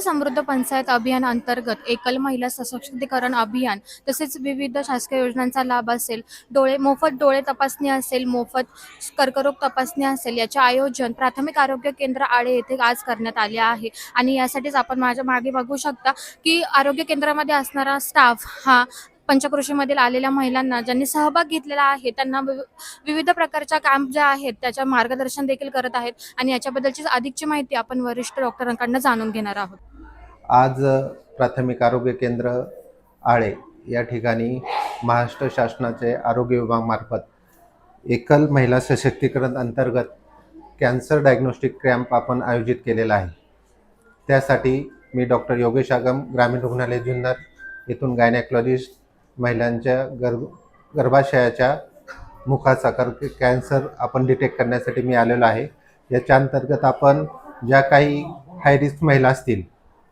मुख्यमंत्री समृद्ध पंचायत अभियान अंतर्गत एकल महिला सशक्तीकरण अभियान तसेच विविध शासकीय योजनांचा लाभ असेल डोळे मोफत डोळे तपासणी असेल मोफत कर्करोग तपासणी असेल याचे आयोजन प्राथमिक आरोग्य केंद्र आळे येथे आज करण्यात आले आहे. आणि यासाठीच आपण माझ्या मागे बघू शकता की आरोग्य केंद्रामध्ये असणारा स्टाफ हा पंचकृषीमधील आलेल्या महिलांना ज्यांनी सहभाग घेतलेला आहे त्यांना विविध प्रकारच्या काम ज्या आहेत त्याच्या मार्गदर्शन देखील करत आहेत. आणि याच्याबद्दलची अधिकची माहिती आपण वरिष्ठ डॉक्टरांकडनं जाणून घेणार आहोत. आज प्राथमिक आरोग्य केंद्र आळे या ठिकाणी महाराष्ट्र शासनाचे आरोग्य विभागामार्फत एकल महिला सशक्तीकरण अंतर्गत कॅन्सर डायग्नोस्टिक कॅम्प आपण आयोजित केलेला आहे. त्यासाठी मी डॉक्टर योगेश आगम ग्रामीण रुग्णालय जुन्नर येथून गायनॅकॉलॉजिस्ट महिलांच्या गर्भ गर्भाशयाच्या मुखाचा कर कॅन्सर आपण डिटेक्ट करण्यासाठी मी आलेलो आहे. याच्या अंतर्गत आपण ज्या काही हाय रिस्क महिला असतील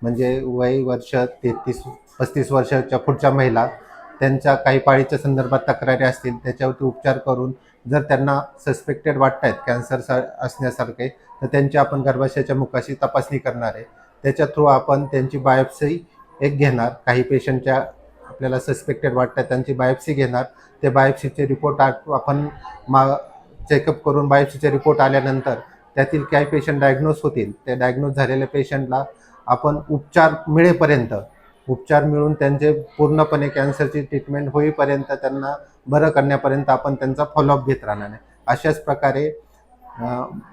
म्हणजे वय वर्ष तेहतीस पस्तीस वर्षाच्या पुढच्या महिला त्यांच्या काही पाळीच्या संदर्भात तक्रारी असतील त्याच्यावरती उपचार करून जर त्यांना सस्पेक्टेड वाटत आहेत कॅन्सर असण्यासारखे तर त्यांची आपण गर्भाशयाच्या मुखाशी तपासणी करणार आहे. त्याच्या थ्रू आपण त्यांची बायोप्सी एक घेणार. काही पेशंटच्या आपल्याला सस्पेक्टेड वाटतात त्यांची बायोप्सी घेणार. ते बायोप्सीचे रिपोर्ट आपण मा चेकअप करून बायोप्सीचे रिपोर्ट आल्यानंतर त्यातील काही पेशंट डायग्नोज होतील. ते डायग्नोज झालेल्या पेशंटला आपण उपचार मिळेपर्यंत उपचार मिळून त्यांचे पूर्णपणे कॅन्सरची ट्रीटमेंट होईपर्यंत त्यांना बरं करण्यापर्यंत आपण त्यांचा फॉलोअप घेत राहणार आहे अशाच प्रकारे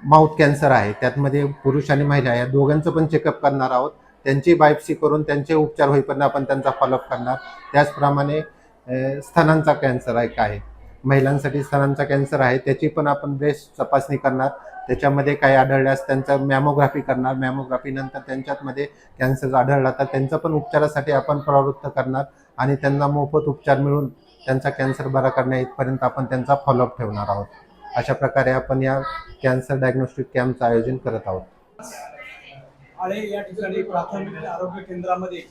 माउथ कॅन्सर आहे. त्यातमध्ये पुरुष आणि महिला या दोघांचं पण चेकअप करणार आहोत. त्यांची बायोप्सी करून त्यांचे उपचार होईपर्यंत आपण त्यांचा फॉलोअप करणार. त्याचप्रमाणे अ, स्तनांचा कॅन्सर एक आहे. महिलांसाठी स्तनांचा कॅन्सर आहे. त्याची पण आपण ब्रेस्ट तपासणी करणार. त्याच्यामध्ये काही आढळल्यास त्यांचा मॅमोग्राफी करणार. मॅमोग्राफी नंतर त्यांच्यातमध्ये कॅन्सर आढळला तर त्यांचं पण उपचारासाठी आपण प्रवृत्त करणार आणि त्यांना मोफत उपचार मिळून त्यांचा कॅन्सर बरा करण्या इथपर्यंत आपण त्यांचा फॉलोअप ठेवणार आहोत. अशा प्रकारे आपण या कॅन्सर डायग्नोस्टिक कॅम्पचं आयोजन करत आहोत. आळे या ठिकाणी प्राथमिक आरोग्य केंद्रामध्ये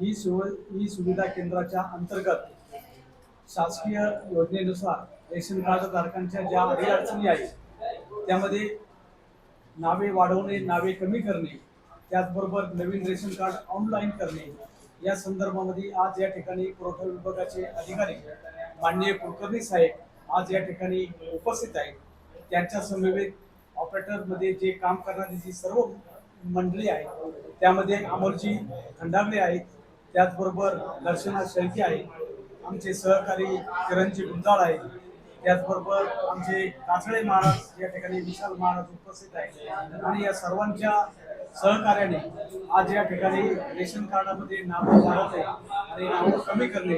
ही सुव ही सुविधा केंद्राच्या अंतर्गत शासकीय योजनेनुसार रेशन कार्ड धारकांच्या ज्या अडीअडचणी आहेत त्यामध्ये नावे वाढवणे नावे कमी करणे त्याचबरोबर नवीन रेशन कार्ड ऑनलाईन करणे. या संदर्भामध्ये आज या ठिकाणी पुरवठा विभागाचे अधिकारी माननीय कुलकर्णी साहेब आज या ठिकाणी उपस्थित आहेत. त्यांच्या समवेत ऑपरेटरमध्ये जे काम करणारी जी सर्व मंडळी आहे त्यामध्ये अमोलजी खंडागळे आहेत त्याचबरोबर दर्शना शेळके आहेत आमचे सहकारी किरणजी गुंजाळ आहेत त्याचबरोबर आमचे कासळे महाराज या ठिकाणी विशाल महाराज उपस्थित आहेत. आणि या सर्वांच्या सहकार्याने आज या ठिकाणी रेशन कार्डामध्ये नावं वाढवणे आणि नावं कमी करणे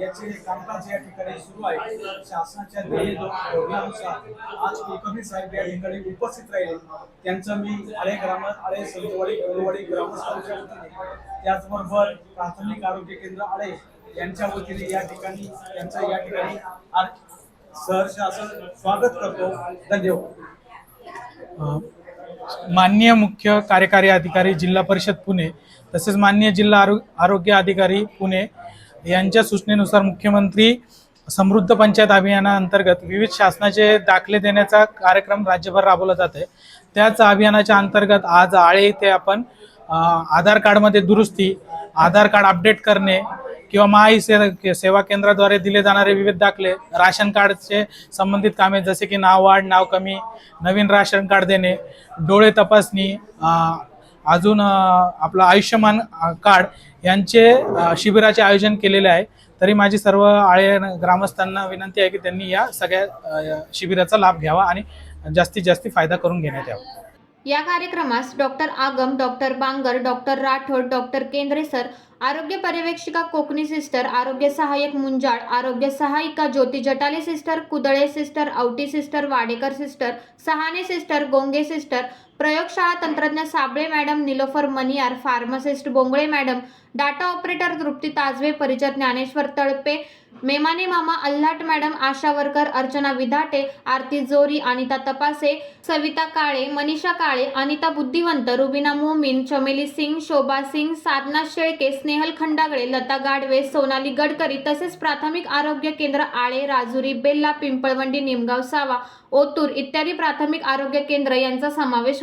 याचे कामकाज या ठिकाणी सुरू आहे. शासनाच्या ध्येय धोरणानुसार आज कुलकर्णी साहेब या ठिकाणी उपस्थित राहिले. त्यांचं मी आळे ग्राम आळे संतवाडी गरुवाडी ग्रामस्थांच्या वतीने त्याचबरोबर प्राथमिक आरोग्य केंद्र आळे यांच्या वतीने या ठिकाणी त्यांचं या ठिकाणी सहर्ष असं स्वागत करतो. धन्यवाद. माननीय मुख्य कार्यकारी अधिकारी जिल्हा परिषद पुणे तसेच माननीय जिल्हा आरो आरोग्य अधिकारी पुणे यांच्या सूचनेनुसार मुख्यमंत्री समृद्ध पंचायत अभियानाअंतर्गत विविध शासनाचे दाखले देण्याचा कार्यक्रम राज्यभर राबवला जात आहे. त्याच अभियानाच्या अंतर्गत आज आळे इथे आपण आधार कार्डमध्ये दुरुस्ती आधार कार्ड अपडेट करणे किंवा महाई से सेवा केंद्राद्वारे दिले जाणारे विविध दाखले राशन कार्डचे संबंधित कामे जसे की नाव वाढ नाव कमी नवीन राशन कार्ड देणे डोळे तपासणी अजून आपलं आयुष्यमान कार्ड यांचे शिबिराचे आयोजन केलेले आहे. तरी माझी सर्व आळे ग्रामस्थांना विनंती आहे की त्यांनी या सगळ्या शिबिराचा लाभ घ्यावा आणि जास्तीत जास्त फायदा करून घेण्यात यावा. या कार्यक्रमास doctor Agam doctor Bangar doctor Rathod doctor केंद्रेसर, आरोग्य पर्यवेक्षिका कोकणी सिस्टर, आरोग्य सहाय्यक मुंजाळ, आरोग्य सहायिका Jyoti Jatale sister, Kudale sister, Auti sister, Wadekar sister Sahane sister, Gonge sister प्रयोगशाळा तंत्रज्ञ Sable madam Nilofar Maniyar pharmacist Bongale madam data operator Trupti Tajve परिचर Dnyaneshwar Talpe Memane मामा Alhat madam आशा वरकर अर्चना विधाटे आरती जोरी अनिता तपासे सविता काळे मनीषा काळे अनिता बुद्धिवंत रुबिना मोमीन चमेली सिंग शोभा सिंग साधना शेळके स्नेहल खंडागळे लता गाडवे सोनाली गडकरी तसेच प्राथमिक आरोग्य केंद्र आळे राजुरी बेल्ला पिंपळवंडी निमगाव सावा ओतूर इत्यादी प्राथमिक आरोग्य केंद्र यांचा समावेश